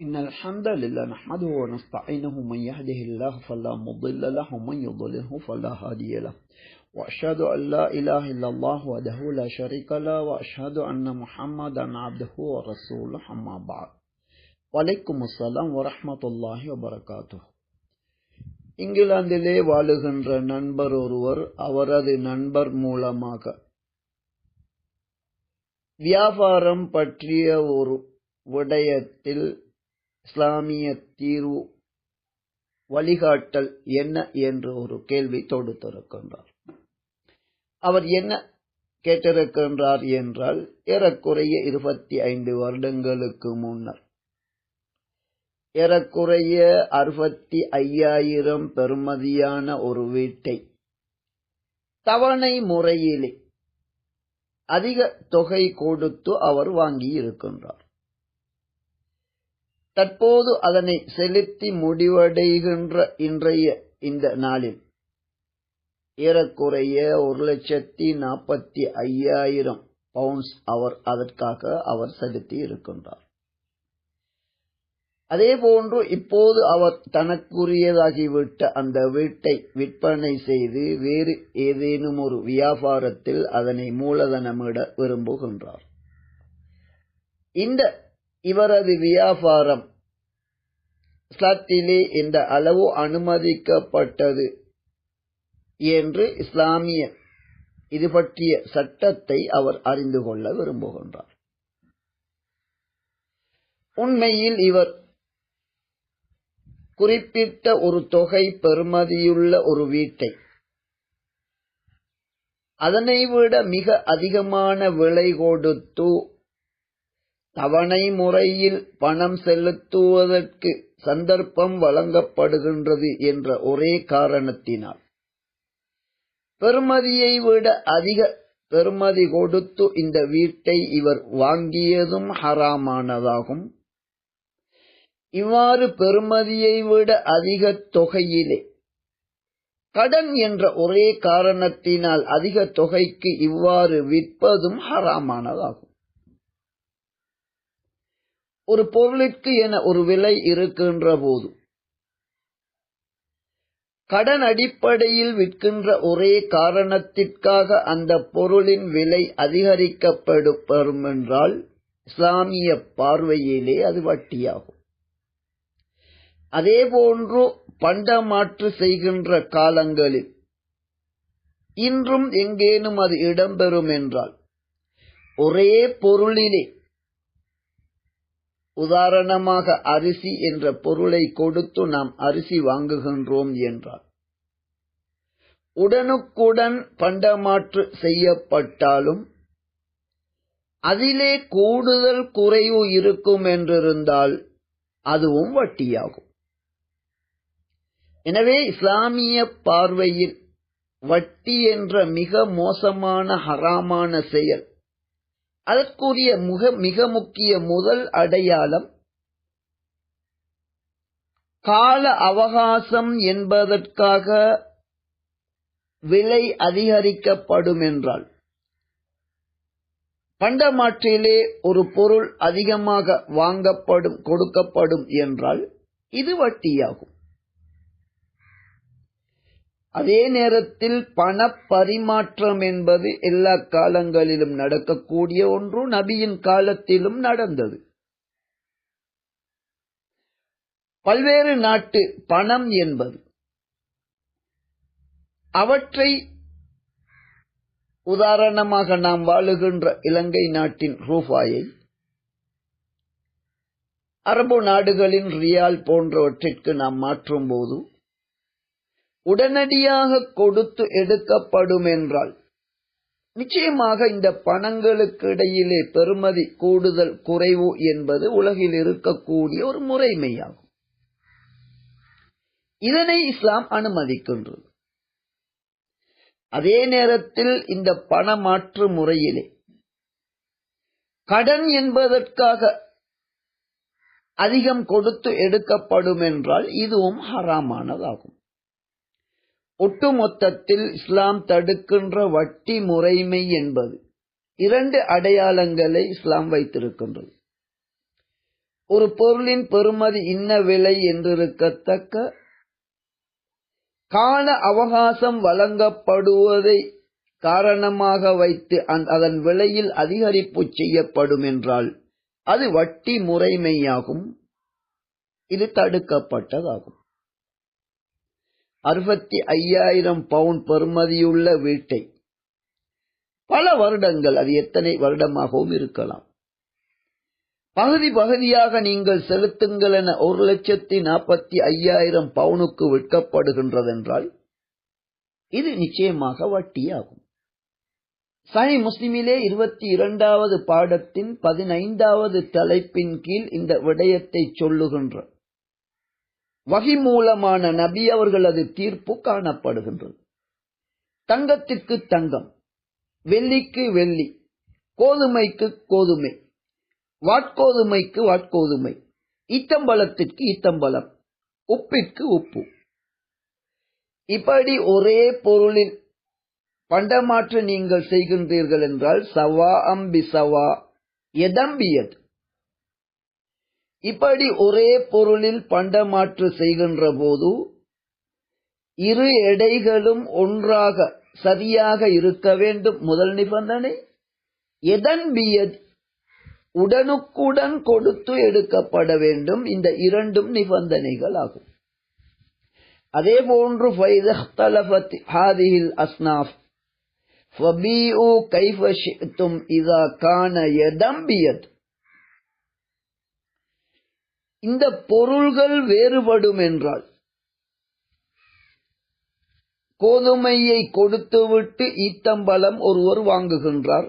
إن الحمد لله نحمده ونستعينه من يهده الله فلا مضل له ومن يضلله فلا هادي له. وأشهد أن لا إله إلا الله وحده لا شريك له وأشهد أن محمدا عبده ورسوله أما بعد. வலைக்கும் அஸ்ஸலாம் வரமத்துல்லாஹி வபரகாத்து இங்கிலாந்திலே வாழுகின்ற நண்பர் ஒருவர் அவரது நண்பர் மூலமாக வியாபாரம் பற்றிய ஒரு விடயத்தில் இஸ்லாமிய தீர்வு வழிகாட்டல் என்ன என்று ஒரு கேள்வி தொடுத்திருக்கின்றார். அவர் என்ன கேட்டிருக்கின்றார் என்றால் ஏறக்குறைய இருபத்தி ஐந்து வருடங்களுக்கு முன்னர் ஏறக்குறைய அறுபத்தி ஐயாயிரம் பெறுமதியான ஒரு வீட்டை தவணை முறையிலே அதிக தொகை கொடுத்து அவர் வாங்கி இருக்கின்றார் தற்போது அதனை செலுத்தி முடிவடைகின்ற இன்றைய இந்த நாளில் ஏறக்குறைய ஒரு லட்சத்தி நாற்பத்தி ஐயாயிரம் பவுண்ட்ஸ் அவர் அதற்காக அவர் செலுத்தி இருக்கின்றார். அதே போன்று இப்போது அவர் தனக்குரியதாகிவிட்ட அந்த வீட்டை விற்பனை செய்து வேறு ஏதேனும் ஒரு வியாபாரத்தில் அதனை மூலதனமிட விரும்புகின்றார். இந்த இவரது வியாபாரம் இஸ்லாத்திலே இந்த அளவு அனுமதிக்கப்பட்டது என்று இஸ்லாமிய இது பற்றிய சட்டத்தை அவர் அறிந்து கொள்ள விரும்புகின்றார். உண்மையில் இவர் குறிப்பிட்ட ஒரு தொகை பெறுமதியுள்ள ஒரு வீட்டை அதனை விட மிக அதிகமான விலை கொடுத்து தவணை முறையில் பணம் செலுத்துவதற்கு சந்தர்ப்பம் வழங்கப்படுகின்றது என்ற ஒரே காரணத்தினால். பெறுமதியை விட அதிக பெறுமதி கொடுத்து இந்த வீட்டை இவர் வாங்கியதும் ஹராமானதாகும். இவ்வாறு பெறுமதியை விட அதிக தொகையிலே கடன் என்ற ஒரே காரணத்தினால் அதிக தொகைக்கு இவ்வாறு விற்பதும் ஹராமானதாகும். ஒரு பொருளுக்கு என ஒரு விலை இருக்கின்ற போது கடன் அடிப்படையில் விற்கின்ற ஒரே காரணத்திற்காக அந்த பொருளின் விலை அதிகரிக்கப்படும் என்றால் இஸ்லாமிய பார்வையிலே அது வட்டியாகும். அதேபோன்று பண்டமாற்று செய்கின்ற காலங்களில் இன்றும் எங்கேனும் அது இடம்பெறும் என்றால் ஒரே பொருளிலே உதாரணமாக அரிசி என்ற பொருளை கொடுத்து நாம் அரிசி வாங்குகின்றோம் என்றார். உடனுக்குடன் பண்டமாற்று செய்யப்பட்டாலும் அதிலே கூடுதல் குறைவு இருக்கும் என்றிருந்தால் அதுவும் வட்டியாகும். எனவே இஸ்லாமிய பார்வையில் வட்டி என்ற மிக மோசமான ஹராமான செயல் அதற்குரிய மிக மிக முக்கிய முதல் அடையாளம் கால அவகாசம் என்பதற்காக விலை அதிகரிக்கப்படும் என்றால். பண்டமாற்றிலே ஒரு பொருள் அதிகமாக வாங்கப்படும் கொடுக்கப்படும் என்றால் இது வட்டியாகும். அதே நேரத்தில் பண பரிமாற்றம் என்பது எல்லா காலங்களிலும் நடக்கக்கூடிய ஒன்று நபியின் காலத்திலும் நடந்தது. பல்வேறு நாட்டு பணம் என்பது. அவற்றை உதாரணமாக நாம் வாழுகின்ற இலங்கை நாட்டின் ரூபாயை அரபு நாடுகளின் ரியால் போன்றவற்றிற்கு நாம் மாற்றும் போது உடனடியாக கொடுத்து எடுக்கப்படும் என்றால் நிச்சயமாக இந்த பணங்களுக்கு இடையிலே பெறுமதி கூடுதல் குறைவு என்பது உலகில் இருக்கக்கூடிய ஒரு முறைமையாகும். இதனை இஸ்லாம் அனுமதிக்கின்றது. அதே நேரத்தில் இந்த பணமாற்று முறையிலே கடன் என்பதற்காக அதிகம் கொடுத்து எடுக்கப்படும் என்றால் இதுவும் ஹராமானதாகும். ஒட்டுமொத்தத்தில் இஸ்லாம் தடுக்கின்ற வட்டி முறைமை என்பது இரண்டு அடையாளங்களை இஸ்லாம் வைத்திருக்கின்றது. ஒரு பொருளின் பெறுமதி இன்ன விலை என்றிருக்கத்தக்க கால அவகாசம் வழங்கப்படுவதை காரணமாக வைத்து அதன் விலையில் அதிகரிப்பு செய்யப்படும் என்றால் அது வட்டி முறைமையாகும். இது தடுக்கப்பட்டதாகும். அறுபத்தி ஐயாயிரம் பவுண்ட் பெறுமதியுள்ள வீட்டை. பல வருடங்கள் அது எத்தனை வருடமாகவும் இருக்கலாம். பகுதி பகுதியாக நீங்கள் செலுத்துங்கள் என ஒரு லட்சத்தி நாற்பத்தி ஐயாயிரம் பவுனுக்கு விற்கப்படுகின்றதென்றால் இது நிச்சயமாக வட்டியாகும். சனி முஸ்லிமிலே இருபத்தி இரண்டாவது பாடத்தின் பதினைந்தாவது தலைப்பின் கீழ் இந்த விடயத்தை சொல்லுகின்ற வகி மூலமான நபி அவர்களது தீர்ப்பு காணப்படுகின்றது. தங்கத்திற்கு தங்கம் வெள்ளிக்கு வெள்ளி கோதுமைக்கு கோதுமை வாட்கோதுமைக்கு வாட்கோதுமை ஈத்தம்பலத்திற்கு ஈத்தம்பலம் உப்பிற்கு உப்பு. இப்படி ஒரே பொருளில் பண்டமாற்று நீங்கள் செய்கின்றீர்கள் என்றால் சவா அம்பி சவா எதம்பியது? இப்படி ஒரே பொருளில் பண்டமாற்று செய்கின்ற போது இரு எடைகளும் ஒன்றாக சரியாக இருக்க வேண்டும் முதல் நிபந்தனை. எதன் பியத் உடனுக்குடன் கொடுத்து எடுக்கப்பட வேண்டும் இந்த இரண்டும் நிபந்தனைகள் ஆகும். அதே போன்று அஸ்னாஃப். ஃபபீஉ கைஃப ஷிஅ்தும் இதா கான யதம் இந்த பொருள்கள் வேறுபடும் என்றால் கோதுமையை கொடுத்துவிட்டு ஈத்தம்பலம் ஒருவர் வாங்குகின்றார்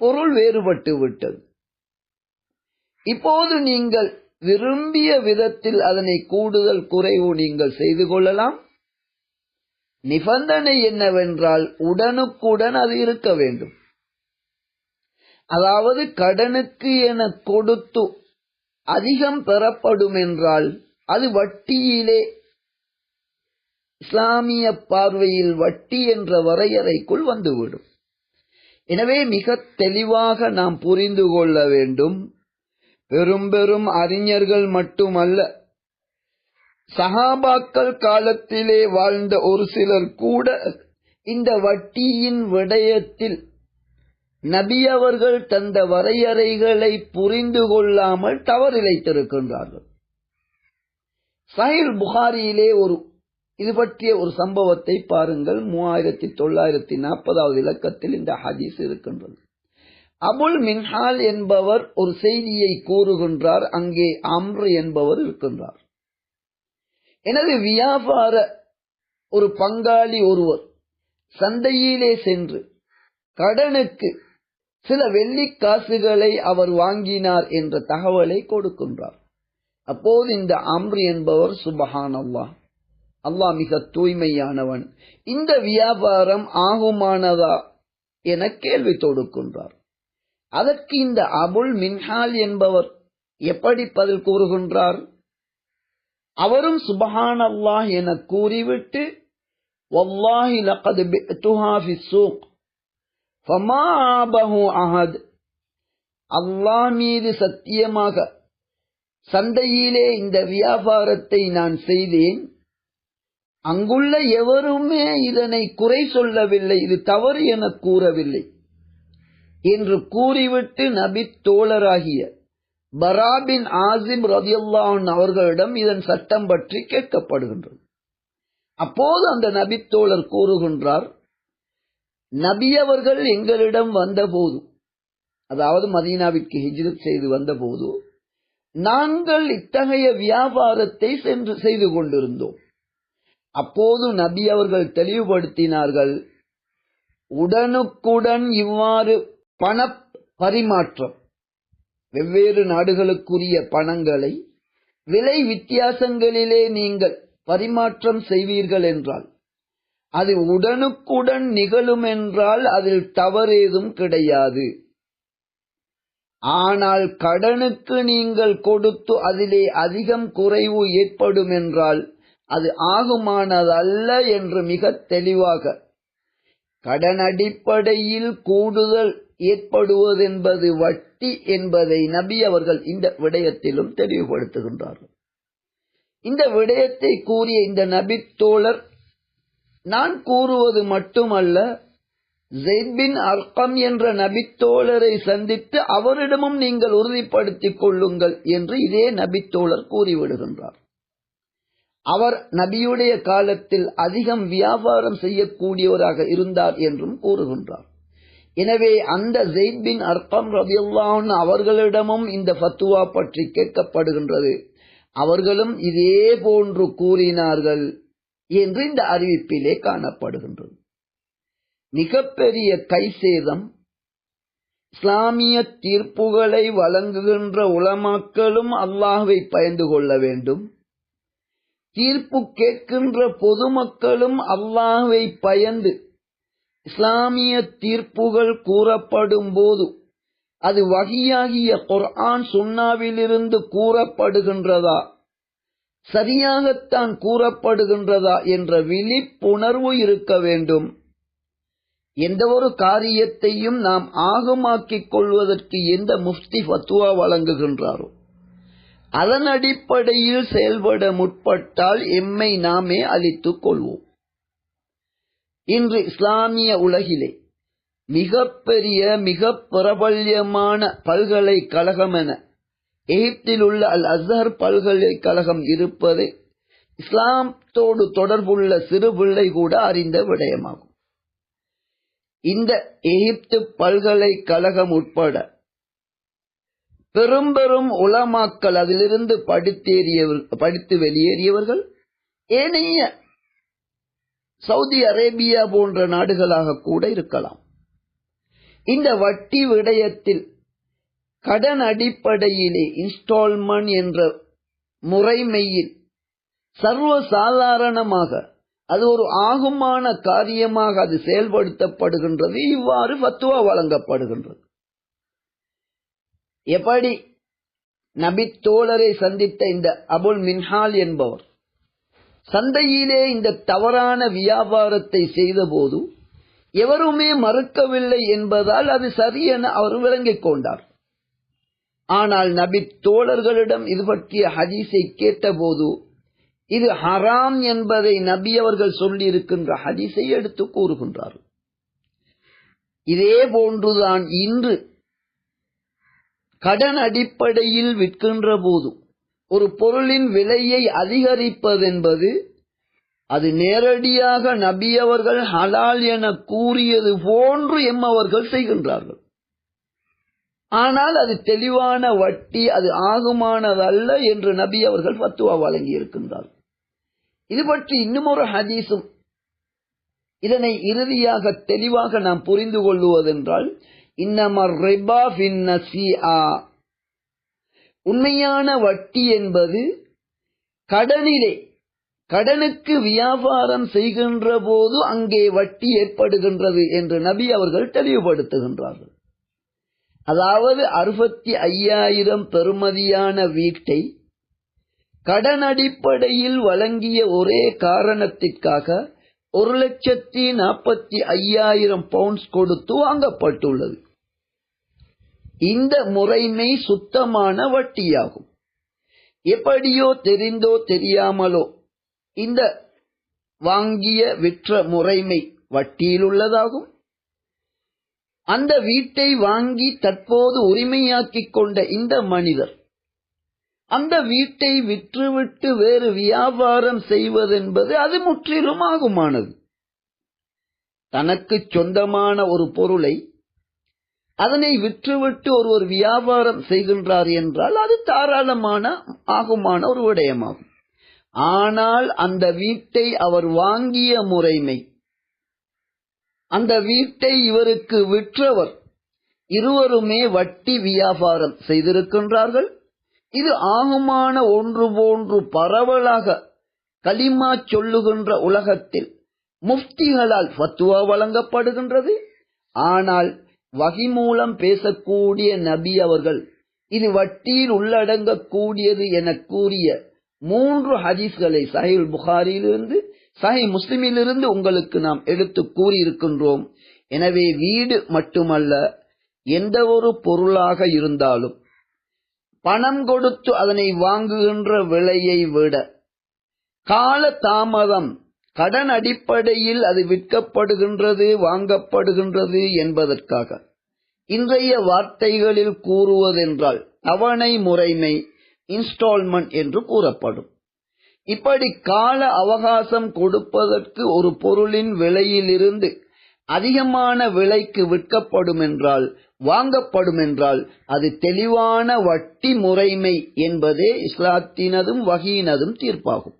பொருள் வேறுபட்டு விட்டது. இப்போது நீங்கள் விரும்பிய விதத்தில் அதனை கூடுதல் குறைவு நீங்கள் செய்து கொள்ளலாம். நிபந்தனை என்னவென்றால் உடனுக்குடன் அது இருக்க வேண்டும். அதாவது கடனுக்கு என கொடுத்து அதிகம் பெறப்படும் என்றால் அது வட்டியிலே இஸ்லாமிய பார்வையில் வட்டி என்ற வரையறைக்குள் வந்துவிடும். எனவே மிக தெளிவாக நாம் புரிந்து கொள்ள வேண்டும். பெரும் பெரும் அறிஞர்கள் மட்டுமல்ல சஹாபாக்கள் காலத்திலே வாழ்ந்த ஒரு சிலர் கூட இந்த வட்டியின் விடயத்தில் நபி அவர்கள் தந்த வரையறைகளை புரிந்து கொள்ளாமல் தவறிழைத்திருக்கின்றார்கள் சஹில் புகாரியிலே ஒரு இது பற்றிய ஒரு சம்பவத்தை பாருங்கள். மூவாயிரத்தி தொள்ளாயிரத்தி நாற்பதாவது இலக்கத்தில் இந்த ஹதீஸ் இருக்கின்றது. அபுல் மின்ஹால் என்பவர் ஒரு செய்தியை கூறுகின்றார். அங்கே அம்ரு என்பவர் இருக்கின்றார். எனது வியாபார ஒரு பங்காளி ஒருவர் சந்தையிலே சென்று கடனுக்கு சில வெள்ளி காசுகளை அவர் வாங்கினார் என்ற தகவலை கொடுக்கின்றார். அப்போது இந்த அம்ரு என்பவர் சுபஹான் அல்லாஹ் அல்லாஹ் மிக தூய்மையானவன். இந்த வியாபாரம் ஆகுமானதா என கேள்வி தொடுக்கின்றார். அதற்கு இந்த அபுல் மின்ஹால் என்பவர் எப்படி பதில் கூறுகின்றார்? அவரும் சுபஹான் அல்லாஹ் என கூறிவிட்டு வல்லாஹி லகத் பிஅத்துஹா ஃபி அஹத் அல்லா மீது சத்தியமாக சந்தையிலே இந்த வியாபாரத்தை நான் செய்தேன். அங்குள்ள எவருமே இதனை குறை சொல்லவில்லை இது தவறு என கூறவில்லை என்று கூறிவிட்டு நபி தோழராகிய பராபின் ஆசிம் ரதியுல்லான் அவர்களிடம் இதன் சட்டம் பற்றி கேட்கப்படுகின்றது. அப்போது அந்த நபித்தோழர் கூறுகின்றார் நபி அவர்கள் எங்களிடம் வந்தபோது அதாவது மதீனாவிற்கு ஹிஜ்ரத் செய்து வந்தபோது நாங்கள் இத்தகைய வியாபாரத்தை சென்று செய்து கொண்டிருந்தோம். அப்போது நபி அவர்கள் தெளிவுபடுத்தினார்கள் உடனுக்குடன் இவ்வாறு பண பரிமாற்றம் வெவ்வேறு நாடுகளுக்குரிய பணங்களை விலை வித்தியாசங்களிலே நீங்கள் பரிமாற்றம் செய்வீர்கள் என்றால் அது உடனுக்குடன் நிகழும் என்றால் அதில் தவறேதும் கிடையாது. ஆனால் கடனுக்கு நீங்கள் கொடுத்து அதிலே அதிகம் குறைவு ஏற்படும் என்றால் அது ஆகுமானதல்ல என்று மிக தெளிவாக. கடன் அடிப்படையில் கூடுதல் ஏற்படுவதென்பது வட்டி என்பதை நபி அவர்கள் இந்த விடயத்திலும் தெளிவுபடுத்துகின்றார்கள். இந்த விடயத்தை கூறிய இந்த நபி தோழர் நான் கூறுவது மட்டுமல்ல ஜெய்பின் அர்க்கம் என்ற நபித்தோழரை சந்தித்து அவரிடமும் நீங்கள் உறுதிப்படுத்திக் கொள்ளுங்கள் என்று இதே நபித்தோழர் கூறிவிடுகின்றார். அவர் நபியுடைய காலத்தில் அதிகம் வியாபாரம் செய்யக்கூடியவராக இருந்தார் என்றும் கூறுகின்றார். எனவே அந்த ஜெயித் பின் அர்க்கம் ரபியுல்லான் அவர்களிடமும் இந்த ஃபத்துவா பற்றி கேட்கப்படுகின்றது. அவர்களும் இதே போன்று கூறினார்கள். என்று இந்த அறிவிப்பிலே காணப்படுகின்றது. மிகப்பெரிய கைசேதம் இஸ்லாமிய தீர்ப்புகளை வழங்குகின்ற உலமாக்களும் அல்லாஹுவை பயந்து கொள்ள வேண்டும். தீர்ப்பு கேட்கின்ற பொதுமக்களும் அல்லாஹுவை பயந்து இஸ்லாமிய தீர்ப்புகள் கூறப்படும் போது அது வகியாகிய குர்ஆன் சுன்னாவிலிருந்து கூறப்படுகின்றதா? சரியாகத்தான் கூறப்படுகின்றதா என்ற விழிப்புணர்வு இருக்க வேண்டும். எந்த ஒரு காரியத்தையும் நாம் ஆகமாக்கிக் கொள்வதற்கு எந்த முஃப்தி ஃபத்துவா வழங்குகின்றாரோ அதன் அடிப்படையில் செயல்பட முற்பட்டால் எம்மை நாமே அழித்துக் கொள்வோம். இன்று இஸ்லாமிய உலகிலே மிகப்பெரிய மிக பிரபல்யமான பல்கலைக்கழகம் என எகிப்தில் உள்ள அல் அசர் பல்கலைக்கழகம் இருப்பது இஸ்லாத்தோடு தொடர்புள்ள சிறு பிள்ளை கூட அறிந்த விடயமாகும். இந்த எகிப்து பல்கலைக்கழகம் உட்பட பெரும் பெரும் உலமாக்கள் அதிலிருந்து படித்தேறியவர் படித்து வெளியேறியவர்கள் ஏனைய சவுதி அரேபியா போன்ற நாடுகளாக கூட இருக்கலாம். இந்த வட்டி விடயத்தில் கடன் அடிப்படையிலே இன்ஸ்டால்மெண்ட் என்ற முறைமையில் சர்வ சாதாரணமாக அது ஒரு ஆகுமான காரியமாக அது செயல்படுத்தப்படுகின்றது இவ்வாறு பத்துவா வழங்கப்படுகின்றது. எப்படி? நபி தோழரை சந்தித்த இந்த அபுல் மின்ஹால் என்பவர் சந்தையிலே இந்த தவறான வியாபாரத்தை செய்தபோது எவருமே மறுக்கவில்லை என்பதால் அது சரியென அவர் விளங்கிக் கொண்டார். ஆனால் நபி தோழர்களிடம் இது பற்றிய ஹதீஸை கேட்டபோது இது ஹராம் என்பதை நபி அவர்கள் சொல்லி இருக்கின்ற ஹதீஸை எடுத்து கூறுகின்றார் இதே போன்றுதான் இன்று கடன் அடிப்படையில் விற்கின்ற போது ஒரு பொருளின் விலையை அதிகரிப்பதென்பது அது நேரடியாக நபி அவர்கள் ஹலால் என கூறியது போன்று எம்மவர்கள் செய்கின்றார்கள். ஆனால் அது தெளிவான வட்டி அது ஆகுமானதல்ல என்று நபி அவர்கள் பத்துவா வழங்கி இருக்கின்றார் இது பற்றி இன்னும் ஒரு ஹதீஸும் இதனை இறுதியாக தெளிவாக நாம் புரிந்து கொள்வதென்றால் இன்னமர் ரிபா உண்மையான வட்டி என்பது கடனிலே கடனுக்கு வியாபாரம் செய்கின்ற போது அங்கே வட்டி ஏற்படுகின்றது என்று நபி அவர்கள் தெளிவுபடுத்துகின்றார்கள். அதாவது அறுபத்தி ஐயாயிரம் பெறுமதியான வீட்டை கடன் அடிப்படையில் வழங்கிய ஒரே காரணத்திற்காக ஒரு லட்சத்தி நாற்பத்தி ஐயாயிரம் பவுண்ட்ஸ் கொடுத்து வாங்கப்பட்டுள்ளது. இந்த முறைமை சுத்தமான வட்டியாகும். எப்படியோ தெரிந்தோ தெரியாமலோ இந்த வாங்கிய விற்ற முறைமை வட்டியில் உள்ளதாகும். அந்த வீட்டை வாங்கி தற்போது உரிமையாக்கிக் கொண்ட இந்த மனிதர் அந்த வீட்டை விற்றுவிட்டு வேறு வியாபாரம் செய்வதென்பது அது முற்றிலும் ஆகுமானது. தனக்கு சொந்தமான ஒரு பொருளை அதனை விற்றுவிட்டு ஒருவர் வியாபாரம் செய்கின்றார் என்றால் அது தாராளமான ஆகுமான ஒரு விடயமாகும். ஆனால் அந்த வீட்டை அவர் வாங்கிய முறைமை அந்த வீட்டை இவருக்கு விற்றவர். இருவருமே வட்டி வியாபாரம் செய்திருக்கின்றார்கள். இது ஆகுமான ஒன்று போன்று பரவலாக களிமா சொல்லுகின்ற உலகத்தில் முஃப்திகளால் ஃபத்துவா வழங்கப்படுகின்றது. ஆனால் வகி மூலம் பேசக்கூடிய நபி அவர்கள் இது வட்டியில் உள்ளடங்கக்கூடியது என கூறிய மூன்று ஹதீஸ்களை சஹில் புகாரியிலிருந்து சஹி முஸ்லிமிலிருந்து உங்களுக்கு நாம் எடுத்து கூறியிருக்கின்றோம். எனவே வீடு மட்டுமல்ல எந்த ஒரு பொருளாக இருந்தாலும் பணம் கொடுத்து அதனை வாங்குகின்ற விலையை விட கால தாமதம் கடன் அடிப்படையில் அது விற்கப்படுகின்றது வாங்கப்படுகின்றது என்பதற்காக. இன்றைய வார்த்தைகளில் கூறுவதென்றால் தவணை முறைமை இன்ஸ்டால்மெண்ட் என்று கூறப்படும். இப்படி கால அவகாசம் கொடுப்பதற்கு ஒரு பொருளின் விலையிலிருந்து அதிகமான விலைக்கு விற்கப்படும் என்றால் வாங்கப்படும் என்றால் அது தெளிவான வட்டி முறைமை என்பதே இஸ்லாத்தினதும் வகையினதும் தீர்ப்பாகும்.